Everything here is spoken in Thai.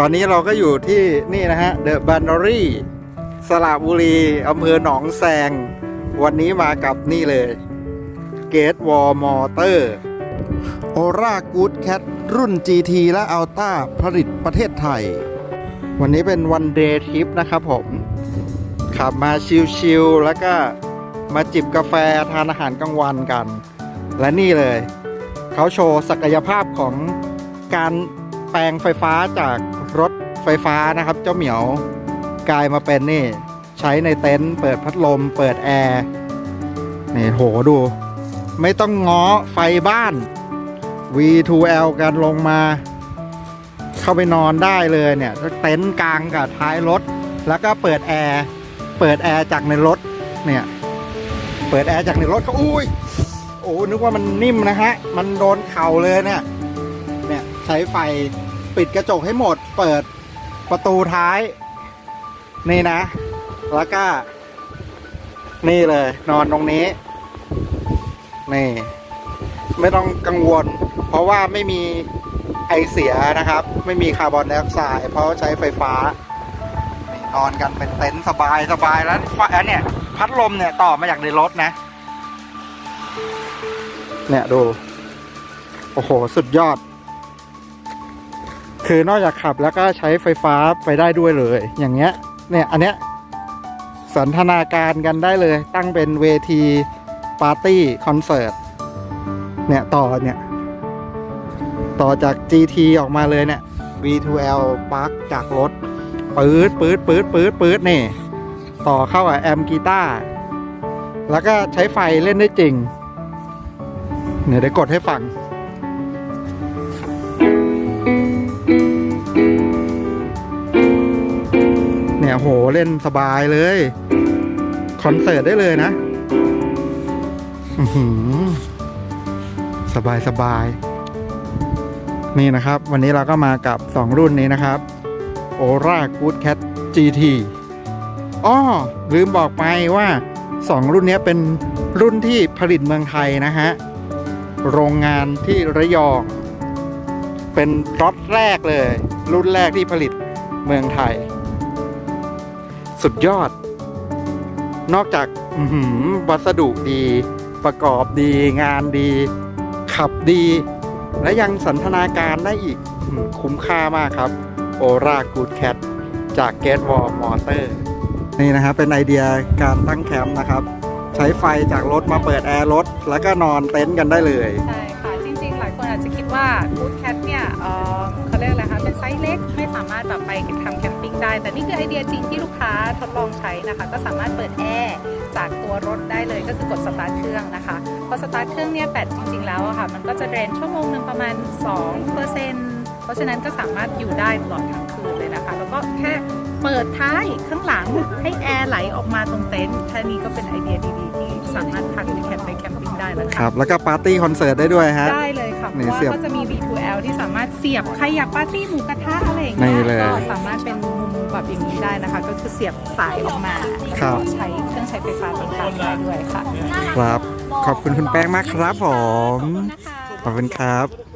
ตอนนี้เราก็อยู่ที่นี่นะฮะ The b a n n e r y สระบุรีอำเภอหนองแซง วันนี้มากับนี่เลย Gate Wall Motor o r a Good Cat รุ่น GT และ Alta ผลิตประเทศไทย วันนี้เป็นวันเดย์ทริปนะครับผม ขับมาชิลๆ แล้วก็มาจิบกาแฟทานอาหารกลางวันกัน และนี่เลย เขาโชว์ศักยภาพของการแปลงไฟฟ้าจาก รถไฟฟ้านะครับ เจ้าเหมียวกลายมาเป็นนี่ ใช้ในเต็นท์เปิดพัดลม เปิดแอร์นี่โหดู ไม่ต้องง้อไฟบ้าน V2L กันลงมา เข้าไปนอนได้เลยเนี่ยเต็นท์กลางกับท้ายรถ แล้วก็เปิดแอร์เปิดแอร์จากในรถเนี่ย เปิดแอร์จากในรถก็อุ้ยโอ้นึกว่ามันนิ่มนะฮะ มันโดนเข่าเลยเนี่ย เนี่ยใช้ไฟ ปิดกระจกให้หมด เปิดประตูท้าย นี่นะ แล้วก็ นี่เลย นอนตรงนี้ นี่ ไม่ต้องกังวล เพราะว่าไม่มีไอเสียนะครับ ไม่มีคาร์บอนไดออกไซด์เพราะใช้ไฟฟ้านอนกันเป็นเต็นท์สบายสบายแล้วไฟอันเนี่ย พัดลมเนี่ยต่อมาจากในรถนะ เนี่ยดู โอ้โห สุดยอด คือนอกจากขับแล้วก็ใช้ไฟฟ้าไปได้ด้วยเลย อย่างเงี้ยเนี่ยอันเนี้ยสันทนาการกันได้เลย ตั้งเป็นเวทีปาร์ตี้คอนเสิร์ตเนี่ยต่อเนี่ยต่อจาก GT ออกมาเลยเนี่ย V2L ปลั๊กจากรถปื๊ดปื๊ดปื๊ดปื๊ดปื๊ดนี่ ต่อเข้ากับแอมกีตาร์แล้วก็ใช้ไฟเล่นได้จริง เนี่ยเดี๋ยวกดให้ฟัง โหเล่นสบายเลย คอนเสิร์ตได้เลยนะสบายสบาย นี่นะครับ วันนี้เราก็มากับ 2 รุ่นนี้นะครับ o r a Good Cat GT อ้อลืมบอกไปว่า 2 รุ่นนี้เป็นรุ่นที่ผลิตเมืองไทยนะฮะ โรงงานที่ระยอง เป็นรถแรกเลย รุ่นแรกที่ผลิตเมืองไทย สุดยอด นอกจากวัสดุดี ประกอบดี งานดี ขับดี และยังสันทนาการได้อีกคุ้มค่ามากครับ o r a Good Cat จาก Gate Wall Motor นี่นะครับเป็นไอเดียการตั้งแคมป์นะครับ ใช้ไฟจากรถมาเปิดแอร์รถ แล้วก็นอนเต็นท์กันได้เลย ใช่ค่ะ จริงๆ หลายคนอาจจะคิดว่า Good Cat เนี่ยเอ่อ รียกอะไรคะเป็นไซส์เล็กไม่สามารถแบบไปทำแคมปิ้งได้ แต่นี่คือไอเดียจริงที่ลูกค้าทดลองใช้นะคะ ก็สามารถเปิดแอร์จากตัวรถได้เลยก็คือกดสตาร์ทเครื่องนะคะพอสตาร์ทเครื่องเนี่ยแบตจริง ๆ แล้วอะค่ะ มันก็จะเดรนชั่วโมงหนึ่งประมาณ 2%เพราะฉะนั้นก็สามารถอยู่ได้ตลอดทั้งคืนเลยนะคะ แล้วก็แค่เปิดท้ายข้างหลังให้แอร์ไหลออกมาตรงเต็นท์แค่นี้ก็เป็นไอเดียดีๆที่ สามารถพาคุณแคทไปแคมปิ้งได้แล้วคค่ะรับ แล้วก็ปาร์ตี้คอนเสิร์ตได้ด้วยฮะ ได้เลยค่ะเพนี่ราะว่าเสียบก็จะมี V2L ที่สามารถเสียบใครอยากปาร์ตี้หมูกระทะอะไรอย่างนี่เงี้ยเลยก็สามารถเป็นมุมแบบอย่างนี้ได้นะคะ ก็คือเสียบสายออกมาแล้วครัก็บ ใช้เครื่องใช้ไฟฟ้าต่างๆได้ด้วยค่ะ ครับ ขอบคุณคุณแป้งมากครับผมนะคะขอบคุณครับ